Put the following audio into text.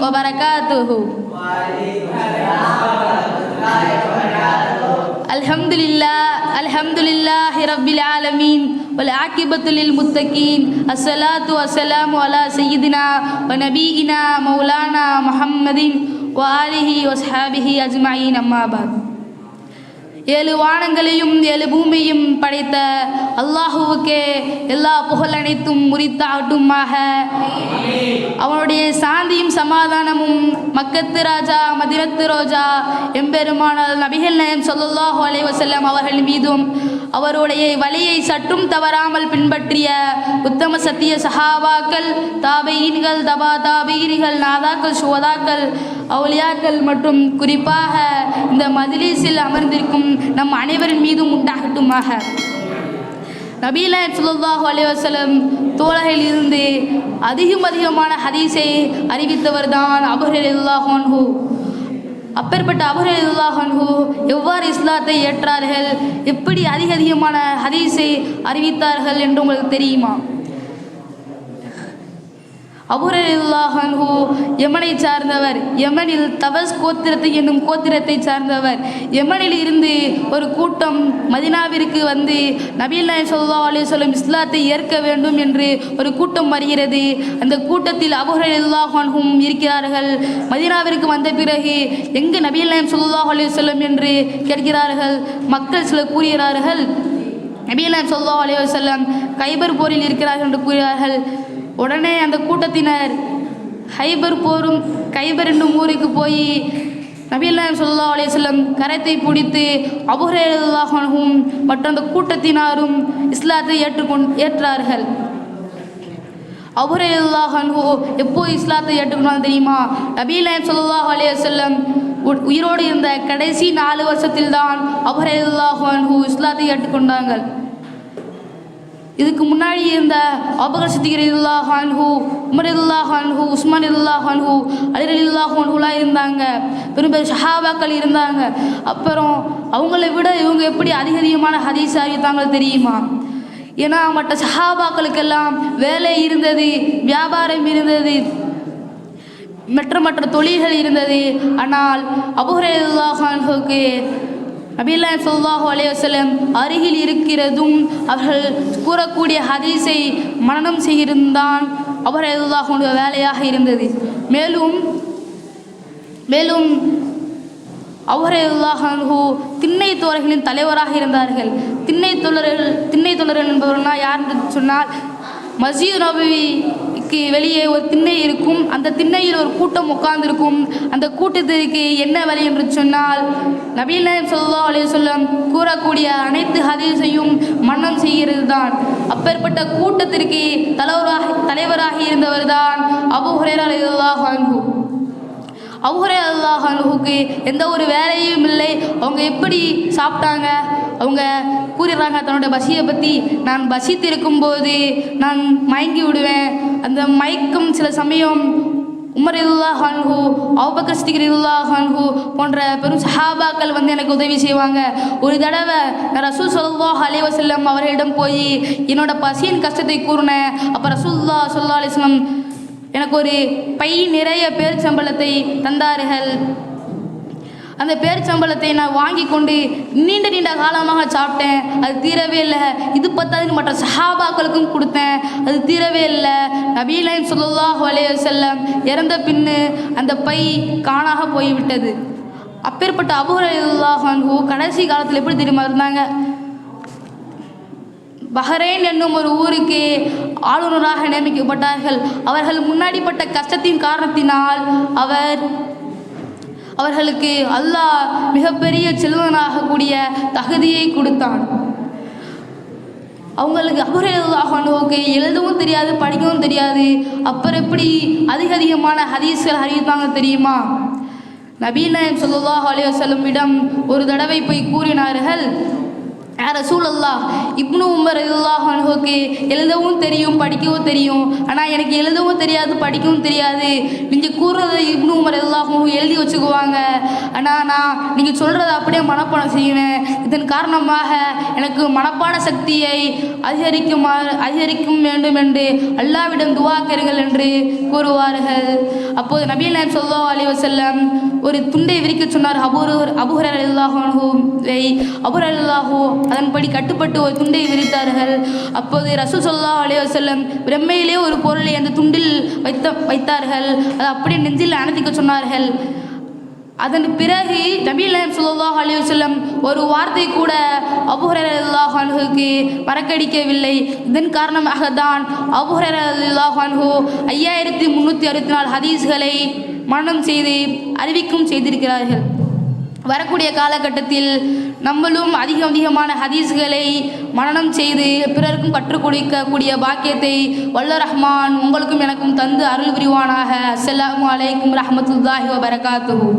வரஹ்மத்துல்லாஹி வபரகாத்துஹு الحمد لله الحمد لله رب العالمين والعاقبة للمتقين الصلاة والسلام على سيدنا ونبينا مولانا محمد وآله وصحابه أجمعين أما بعد ஏழு வானங்களையும் ஏழு பூமியையும் படைத்த அல்லாஹுவுக்கே எல்லா புகழ் அனைத்தும் முறித்தாட்டுமாக அவனுடைய சாந்தியும் சமாதானமும் மக்கத்து ராஜா மதிரத்து ரோஜா எம்பெருமானால் நபிகள் நயம் ஸல்லல்லாஹு அலைஹி அவர்கள் மீதும் அவருடைய வழியை சற்றும் தவறாமல் பின்பற்றிய உத்தம சத்திய சஹாபாக்கள் தாபெயின்கள் தபா தாபீரிகள் நாதாக்கள் சுவதாக்கள் அவுலியாக்கள் மற்றும் குறிப்பாக இந்த மதிலீசில் அமர்ந்திருக்கும் நம் அனைவரின் மீதும் உண்டாகட்டுமாக. நபீல சுல்லாஹு அலைவசலம் தோழர்கள் இருந்து அதிகம் அதிகமான ஹதீஸை அறிவித்தவர் தான் அபுஹல்லாஹான்ஹூ அப்பேற்பட்ட அபுஹல்லாஹான்ஹூ எவ்வாறு இஸ்லாத்தை ஏற்றார்கள் எப்படி அதிக அதிகமான ஹதீஸை அறிவித்தார்கள் என்று உங்களுக்கு தெரியுமா? அபுரல்லாஹன்ஹு யமனை சார்ந்தவர். யமனில் தவஸ் கோத்திரத்தை என்னும் கோத்திரத்தை சார்ந்தவர். யமனில் இருந்து ஒரு கூட்டம் மதினாவிற்கு வந்து நபீல் நாயம் சொல்லா அலையம் இஸ்லாத்தை ஏற்க வேண்டும் என்று ஒரு கூட்டம் வருகிறது. அந்த கூட்டத்தில் அபுரல்லாஹன்ஹும் இருக்கிறார்கள். மதினாவிற்கு வந்த பிறகு எங்கு நபீல் நாயம் சொல்லா அலையம் என்று கேட்கிறார்கள்? மக்கள் சிலர் கூறுகிறார்கள் நபீலாம் சொல்லா அலையம் கைபர் போரில் இருக்கிறார்கள் என்று கூறுகிறார்கள். உடனே அந்த கூட்டத்தினர் ஹைபர் போரும் கைபர் என்னும் ஊருக்கு போய் நபியல்லாம் சொல்லா அலையம் கரத்தை பிடித்து அபுரேல்லாஹனும் மற்றும் அந்த கூட்டத்தினாரும் இஸ்லாத்தை ஏற்றுக்கொண் ஏற்றார்கள். அபுரேல்லாஹன்ஹூ எப்போ இஸ்லாத்தை ஏற்றுக்கொண்டாலும் தெரியுமா? நபீலாம் சொல்லா அலையம் உயிரோடு இருந்த கடைசி நாலு வருஷத்தில் தான் அபுரேல்லாஹன்ஹூ இஸ்லாத்தை ஏற்றுக்கொண்டாங்க இதுக்கு முன்னாடி இருந்த அபகர் சித்திகர் இல்லா ஹான்ஹூ உமர் இல்லா ஹான்ஹூ உஸ்மான் இல்லா ஹான்ஹூ அலிர் இல்லா ஹான்ஹூலாம் இருந்தாங்க. பெரும் பெரும் ஷஹாபாக்கள் இருந்தாங்க. அப்புறம் அவங்கள விட இவங்க எப்படி அதிக அதிகமான ஹதீஸ் அறிவித்தாங்க தெரியுமா? ஏன்னா மற்ற சஹாபாக்களுக்கெல்லாம் வேலை இருந்தது வியாபாரம் இருந்தது மற்ற மற்ற தொழில்கள் இருந்தது. ஆனால் அபுஹரேல்லாஹான்ஹுக்கு நபீல்லா சொல்லாஹு அலையவசலம் அருகில் இருக்கிறதும் அவர்கள் கூறக்கூடிய ஹதீஸை மனனம் செய்திருந்தான். அவர் அல்லாஹுடைய வேலையாக இருந்தது. மேலும் மேலும் அவரல்லாஹு திண்ணை தோழர்களின் தலைவராக இருந்தார்கள். திண்ணை தொழர்கள் திண்ணை தொழர்கள் என்பவர்கள்னால் யார் என்று சொன்னால் மசீத் நபிக்கு வெளியே ஒரு திண்ணை இருக்கும். அந்த திண்ணையில் ஒரு கூட்டம் உட்கார்ந்துருக்கும். அந்த கூட்டத்திற்கு என்ன வழி என்று சொன்னால் நபீல் நாயம் சொல்லா அலி சொல்லம் கூறக்கூடிய அனைத்து ஹதீஸையும் மன்னம் செய்கிறது தான் அப்பேற்பட்ட கூட்டத்திற்கு தலைவராக தலைவராக இருந்தவர் தான் அபு ஹுரேரா அல்லாஹ் அன்பு அல்லாஹ் அல்லாஹனுக்கு எந்த ஒரு வேலையும் இல்லை. அவங்க எப்படி சாப்பிட்டாங்க? அவங்க கூறிடுறாங்க தன்னோட பசியை பற்றி நான் பசித்து இருக்கும்போது நான் மயங்கி விடுவேன். அந்த மயக்கம் சில சமயம் உமர் இல்லா ஹான்ஹூ அவுபக்கர் ஸ்திகர் இல்லா ஹான்ஹூ போன்ற பெரும் சஹாபாக்கள் வந்து எனக்கு உதவி செய்வாங்க. ஒரு தடவை நான் ரசூல் சல்லாஹ் அலி அவர்களிடம் போய் என்னோட பசியின் கஷ்டத்தை கூறினேன். அப்போ ரசூல்லா சொல்லா அலிஸ்லம் எனக்கு ஒரு பை நிறைய பேர்ச்சம்பளத்தை தந்தார்கள். அந்த பேரிச்சம்பளத்தை நான் வாங்கி கொண்டு நீண்ட நீண்ட காலமாக சாப்பிட்டேன். அது தீரவே இல்லை. இது பத்தாதுன்னு மற்ற சஹாபாக்களுக்கும் கொடுத்தேன். அது தீரவே இல்லை. நபீலையும் சொல்லல்லாஹு வலைய செல்லம் இறந்த பின்னு அந்த பை காணாக போய்விட்டது. அப்பேற்பட்ட அபுரல்லாஹு கடைசி காலத்தில் எப்படி தெரியுமா இருந்தாங்க? பஹ்ரைன் என்னும் ஒரு ஊருக்கு ஆளுநராக நியமிக்கப்பட்டார்கள். அவர்கள் முன்னாடிப்பட்ட கஷ்டத்தின் காரணத்தினால் அவர் அவர்களுக்கு அல்லாஹ் மிகப்பெரிய செல்வனாகக்கூடிய தகுதியை கொடுத்தான். அவங்களுக்கு அபுரல்லாஹானுவுக்கு எழுதவும் தெரியாது படிக்கவும் தெரியாது. அப்புறம் எப்படி அதிக அதிகமான ஹதீஸ்கள் அறிவித்தாங்க தெரியுமா? நபீநாயம் சொல்லுல்லாஹ் அலி அலைய செல்லுமிடம் ஒரு தடவை போய் கூறினார்கள் ரசூலல்லா இப்னு உமர் அல்லாஹ் எழுதவும் தெரியும் படிக்கவும் தெரியும். ஆனால் எனக்கு எழுதவும் தெரியாது படிக்கவும் தெரியாது. நீங்கள் கூறுறத இப்னு உமர் அல்லாஹும் எழுதி வச்சுக்குவாங்க. ஆனால் நான் நீங்கள் சொல்கிறத அப்படியே மனப்பாடம் செய்வேன் இதன் காரணமாக எனக்கு மனப்பாட சக்தியை அதிகரிக்குமாறு அதிகரிக்கும் வேண்டும் என்று அல்லாவிடம் துவா என்று கூறுவார்கள். அப்போது நபிகள் நாயம் சொல்லா அலி வசல்லம் ஒரு துண்டை விரிக்க சொன்னார். அபூர் அபுஹர் அல்லாஹை அபுர் அல்லாஹோ அதன்படி கட்டுப்பட்டு ஒரு துண்டை விரித்தார்கள். அப்போது ரசூல் சொல்லா அலி வசல்லம் பிரம்மையிலே ஒரு பொருளை அந்த துண்டில் வைத்த வைத்தார்கள். அதை அப்படியே நெஞ்சில் அணைத்திக்க சொன்னார்கள். அதன் பிறகு நபீலம் நாயம் ஸல்லல்லாஹு ஒரு வார்த்தை கூட அபுஹரல்லாஹ் அன்ஹுக்கு பறக்கடிக்கவில்லை இதன் காரணமாக தான் அபுஹரல்லாஹ் அன்ஹு ஐயாயிரத்தி முந்நூற்றி அறுபத்தி நாலு ஹதீஸ்களை மரணம் செய்து அறிவிக்கும் செய்திருக்கிறார்கள். வரக்கூடிய காலகட்டத்தில் நம்மளும் அதிகம் அதிகமான ஹதீஸ்களை மனனம் செய்து பிறருக்கும் கற்றுக் கொடுக்கக்கூடிய பாக்கியத்தை வல்ல ரஹ்மான் உங்களுக்கும் எனக்கும் தந்து அருள் புரிவானாக. அஸ்லாம் அலைக்கும் ரஹமத்துல்லாஹி வபரகாத்துஹு.